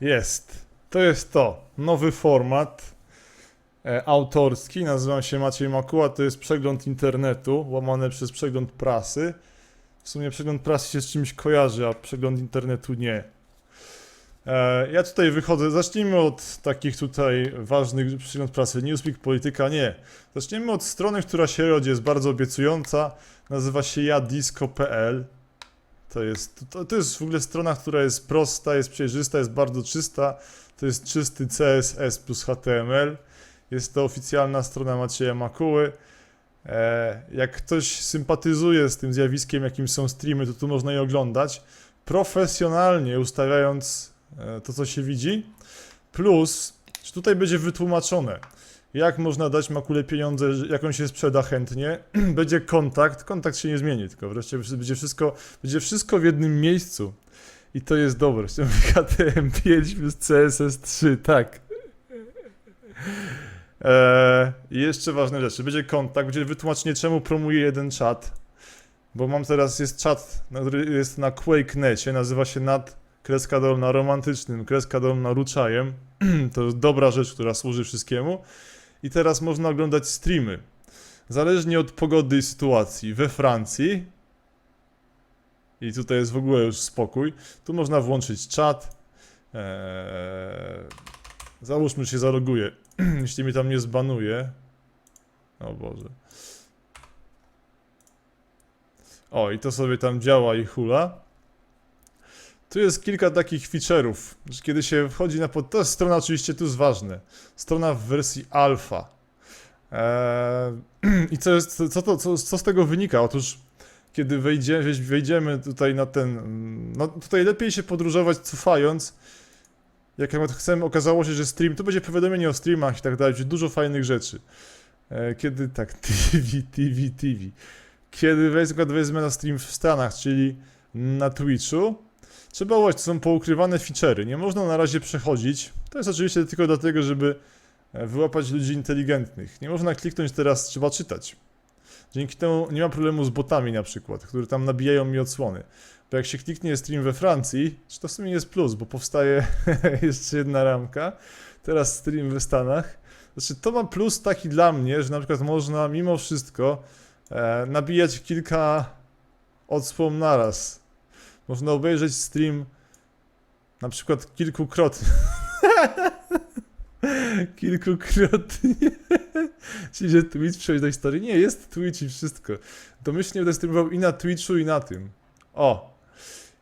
Jest. To jest to. Nowy format e, autorski. Nazywam się Maciej Makuła. To jest przegląd internetu, łamane przez przegląd prasy. W sumie przegląd prasy się z czymś kojarzy, a przegląd internetu nie. E, ja tutaj wychodzę. Zacznijmy od takich tutaj ważnych przegląd prasy. Newsweek, polityka, nie. Zaczniemy od strony, która się rodzi, jest bardzo obiecująca. Nazywa się jadisco.pl. To jest, to, to jest w ogóle strona, która jest prosta, jest przejrzysta, jest bardzo czysta. To jest czysty CSS plus HTML. Jest to oficjalna strona Macieja Makuły. E, jak ktoś sympatyzuje z tym zjawiskiem, jakim są streamy, to tu można je oglądać. Profesjonalnie ustawiając to, co się widzi. Plus, tutaj będzie wytłumaczone, jak można dać Makule pieniądze, jak on się sprzeda chętnie. będzie kontakt, kontakt się nie zmieni, tylko wreszcie będzie wszystko, będzie wszystko w jednym miejscu. I to jest dobre. HTML5 plus CSS3, tak. Eee, jeszcze ważne rzeczy. Będzie kontakt, będzie wytłumaczenie, czemu promuję jeden czat. Bo mam teraz, jest czat, który jest na QuakeNecie, nazywa się nad kreska dolna romantycznym, kreska dolna ruczajem. to jest dobra rzecz, która służy wszystkiemu. I teraz można oglądać streamy. Zależnie od pogody i sytuacji. We Francji, i tutaj jest w ogóle już spokój, tu można włączyć czat. Eee, załóżmy, że się zaloguję. Jeśli mi tam nie zbanuje. O Boże. O, i to sobie tam działa i hula. Tu jest kilka takich feature'ów, że kiedy się wchodzi na pod... To jest strona oczywiście, tu jest ważne. Strona w wersji alfa. Eee, I co, jest, co, to, co, co z tego wynika? Otóż kiedy wejdziemy tutaj na ten... No tutaj lepiej się podróżować cofając. Jak nawet chcemy, okazało się, że stream, tu będzie powiadomienie o streamach i tak dalej, dużo fajnych rzeczy. E, kiedy tak, TV, TV, TV. Kiedy przykład wezmę na stream w Stanach, czyli na Twitchu, trzeba uważać, to są poukrywane feature'y. Nie można na razie przechodzić. To jest oczywiście tylko dlatego, żeby e, wyłapać ludzi inteligentnych. Nie można kliknąć teraz, trzeba czytać. Dzięki temu nie ma problemu z botami na przykład, które tam nabijają mi odsłony. Bo jak się kliknie stream we Francji, czy to w sumie jest plus, bo powstaje jeszcze jedna ramka, teraz stream we Stanach. Znaczy to ma plus taki dla mnie, że na przykład można mimo wszystko e, nabijać kilka odsłon naraz. Można obejrzeć stream na przykład kilkukrotnie. kilkukrotnie. Czyli, że Twitch przejść do historii. Nie, jest Twitch i wszystko. Domyślnie będę streamował i na Twitchu, i na tym. O!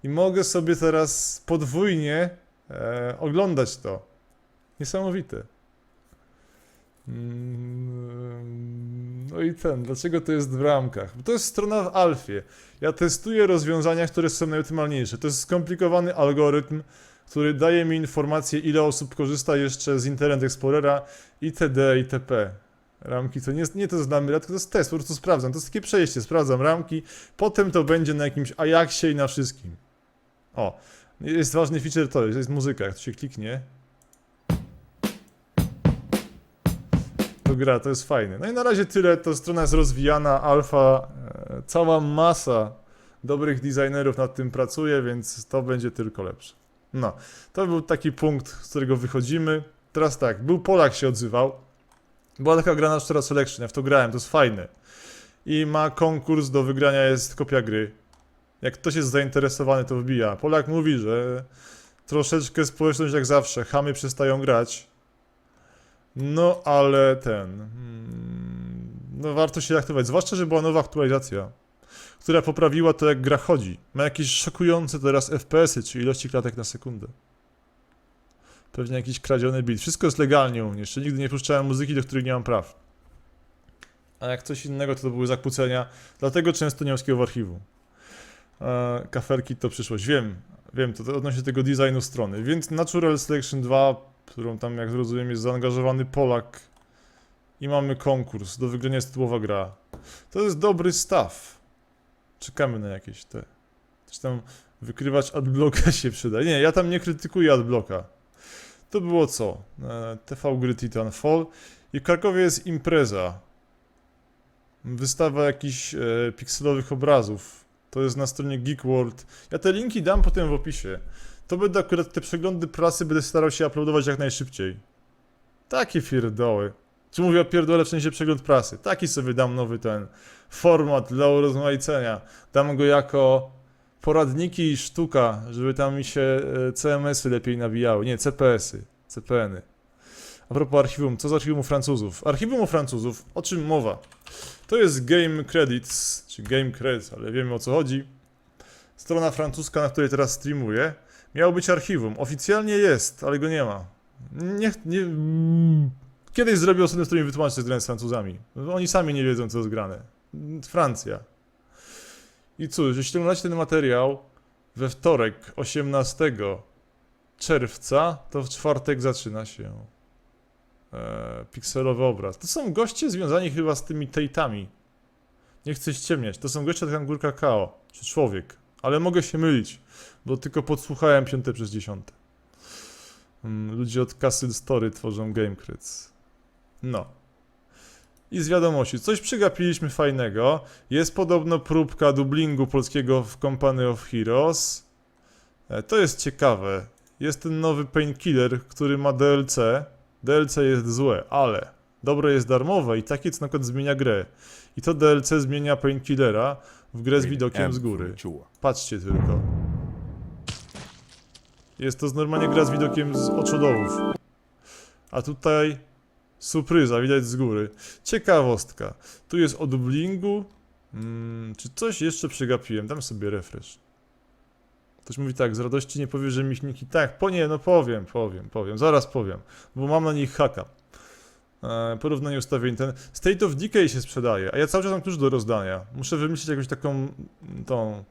I mogę sobie teraz podwójnie e, oglądać to. Niesamowite. Mm, No i ten, dlaczego to jest w ramkach? Bo to jest strona w alfie. Ja testuję rozwiązania, które są najoptymalniejsze. To jest skomplikowany algorytm, który daje mi informację, ile osób korzysta jeszcze z Internet Explorera itd. itp. Ramki to nie, nie to znamy, tylko to jest test, po prostu sprawdzam. To jest takie przejście, sprawdzam ramki, potem to będzie na jakimś Ajaxie i na wszystkim. O, jest ważny feature to, jest muzyka, jak to się kliknie. Gra, to jest fajne. No i na razie tyle, to strona jest rozwijana, alfa, e, cała masa dobrych designerów nad tym pracuje, więc to będzie tylko lepsze. No, to był taki punkt, z którego wychodzimy. Teraz tak, był Polak się odzywał. Była taka gra na Szczera Selection, ja w to grałem, to jest fajne. I ma konkurs, do wygrania jest kopia gry. Jak ktoś jest zainteresowany, to wbija. Polak mówi, że troszeczkę społeczność jak zawsze, chamy przestają grać. No, ale ten... mm, No, warto się aktywować, zwłaszcza, że była nowa aktualizacja, która poprawiła to, jak gra chodzi. Ma jakieś szokujące teraz FPS-y, czy ilości klatek na sekundę. Pewnie jakiś kradziony beat. Wszystko jest legalnie u mnie. Jeszcze nigdy nie puszczałem muzyki, do których nie mam praw. A jak coś innego, to, to były zakłócenia. Dlatego często nie mam wszystkiego w archiwum. E, kaferki to przyszłość. Wiem, wiem, to, to odnośnie tego designu strony. Więc Natural Selection 2, którą tam, jak rozumiem, jest zaangażowany Polak. I mamy konkurs. Do wygrania jest tytułowa gra. To jest dobry staw. Czekamy na jakieś te. Coś tam wykrywać adblocka się przyda. Nie, ja tam nie krytykuję adblocka. To było co? E, TV Gry Titanfall. I w Krakowie jest impreza. wystawa jakichś e, pikselowych obrazów. To jest na stronie Geek World. Ja te linki dam potem w opisie. To będę akurat te przeglądy prasy będę starał się uploadować jak najszybciej. Takie pierdoły. Czy mówię o pierdole w sensie przegląd prasy? Taki sobie dam nowy ten format dla urozmaicenia. Dam go jako poradniki i sztuka, żeby tam mi się e, CMS-y lepiej nabijały. Nie, CPS-y, CPN-y. A propos archiwum, co z archiwum u Francuzów? Archiwum u Francuzów, o czym mowa? To jest Game Credits, czy Game Credits, ale wiemy o co chodzi. Strona francuska, na której teraz streamuję. Miało być archiwum. Oficjalnie jest, ale go nie ma. Nie, nie, kiedyś zrobię osobny stream jest grane z Francuzami. Oni sami nie wiedzą, co jest grane. Francja. I cóż, jeśli oglądacie ten materiał we wtorek, 18 czerwca, to w czwartek zaczyna się e, pikselowy obraz. To są goście związani chyba z tymi tejtami. Nie chcę ściemniać. To są goście od górka Kao, czy człowiek. Ale mogę się mylić, bo tylko podsłuchałem piąte przez dziesiąte. Mm, ludzie od Castle Story tworzą Game Crits. No. I z wiadomości, coś przegapiliśmy fajnego. Jest podobno próbka dublingu polskiego w Company of Heroes. E, To jest ciekawe. Jest ten nowy Painkiller, który ma DLC. DLC jest złe, ale dobre jest darmowe i takie co na zmienia grę. I to DLC zmienia Painkillera w grę z widokiem z góry. Patrzcie tylko. Jest to normalnie gra z widokiem z oczodołów. A tutaj surpryza, widać z góry. Ciekawostka. Tu jest o dublingu. Mm, czy coś jeszcze przegapiłem? Dam sobie refresh. Ktoś mówi tak, z radości nie powie, że michniki. Tak, po nie, no powiem, powiem, powiem, zaraz powiem, bo mam na nich haka. E, porównanie ustawień. Ten State of Decay się sprzedaje, a ja cały czas mam klucz do rozdania. Muszę wymyślić jakąś taką tą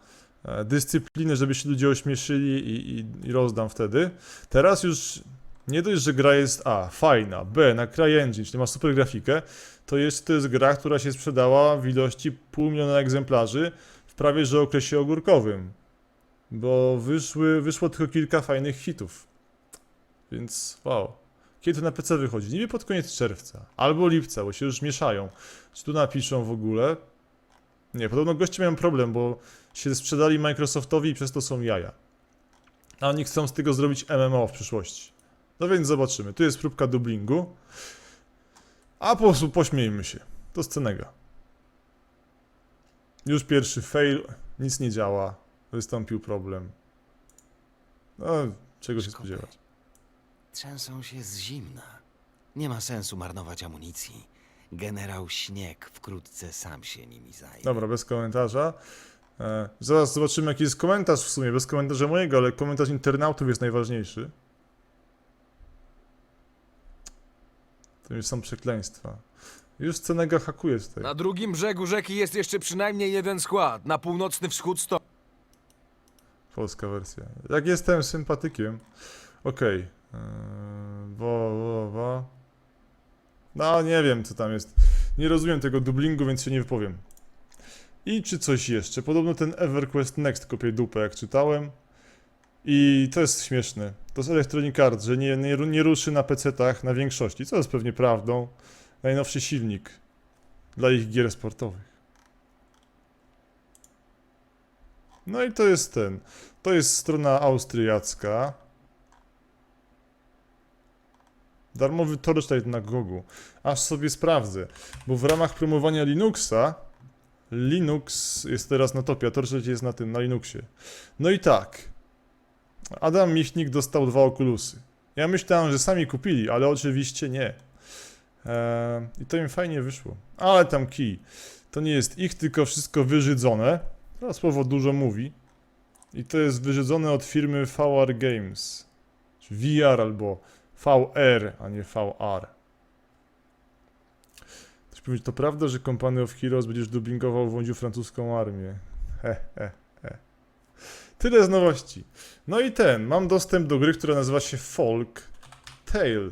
e, dyscyplinę, żeby się ludzie ośmieszyli i, i, i rozdam wtedy. Teraz już nie dość, że gra jest A, fajna, B, na CryEngine, czyli ma super grafikę, to jeszcze to jest gra, która się sprzedała w ilości pół miliona egzemplarzy w prawie że okresie ogórkowym. Bo wyszły, wyszło tylko kilka fajnych hitów. Więc wow. Kiedy to na PC wychodzi? Niby pod koniec czerwca. Albo lipca, bo się już mieszają. Czy tu napiszą w ogóle? Nie, podobno goście mają problem, bo się sprzedali Microsoftowi i przez to są jaja. A oni chcą z tego zrobić MMO w przyszłości. No więc zobaczymy. Tu jest próbka dublingu. A po prostu pośmiejmy się. To scenega. Już pierwszy fail. Nic nie działa. Wystąpił problem. No, czego się spodziewać. Trzęsą się z zimna. Nie ma sensu marnować amunicji. Generał Śnieg wkrótce sam się nimi zajmie. Dobra, bez komentarza. E, zaraz zobaczymy, jaki jest komentarz w sumie. Bez komentarza mojego, ale komentarz internautów jest najważniejszy. To już są przekleństwa. Już Cenega hakuje tutaj. Na drugim brzegu rzeki jest jeszcze przynajmniej jeden skład. Na północny wschód sto... Polska wersja. Jak jestem sympatykiem. Okej. Okay. Wo, wo, wo. No, nie wiem, co tam jest. Nie rozumiem tego dublingu, więc się nie wypowiem. I czy coś jeszcze? Podobno ten EverQuest Next kopie dupę, jak czytałem. I to jest śmieszne. To jest Electronic Arts, że nie, nie, nie ruszy na PC-tach na większości, co jest pewnie prawdą. Najnowszy silnik dla ich gier sportowych. No i to jest ten. To jest strona austriacka. Darmowy Torchlight na Gogu. Aż sobie sprawdzę. Bo w ramach promowania Linuxa Linux jest teraz na topie, a Torchlight jest na tym, na Linuxie. No i tak. Adam Michnik dostał dwa okulusy. Ja myślałem, że sami kupili, ale oczywiście nie. Eee, I to im fajnie wyszło. Ale tam kij. To nie jest ich, tylko wszystko wyżydzone. To słowo dużo mówi. I to jest wyżydzone od firmy VR Games. Czy VR albo VR, a nie VR. Ktoś powie, to prawda, że Company of Heroes będziesz dubbingował w francuską armię. He, he, he. Tyle z nowości. No i ten, mam dostęp do gry, która nazywa się Folk Tale.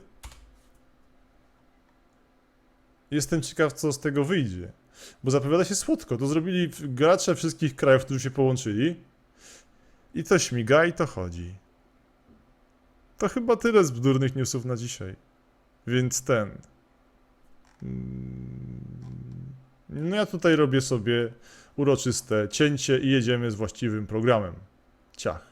Jestem ciekaw, co z tego wyjdzie. Bo zapowiada się słodko. To zrobili gracze wszystkich krajów, którzy się połączyli. I to śmiga i to chodzi. To chyba tyle z bzdurnych newsów na dzisiaj. Więc ten. Mm, No ja tutaj robię sobie uroczyste cięcie i jedziemy z właściwym programem. Ciach.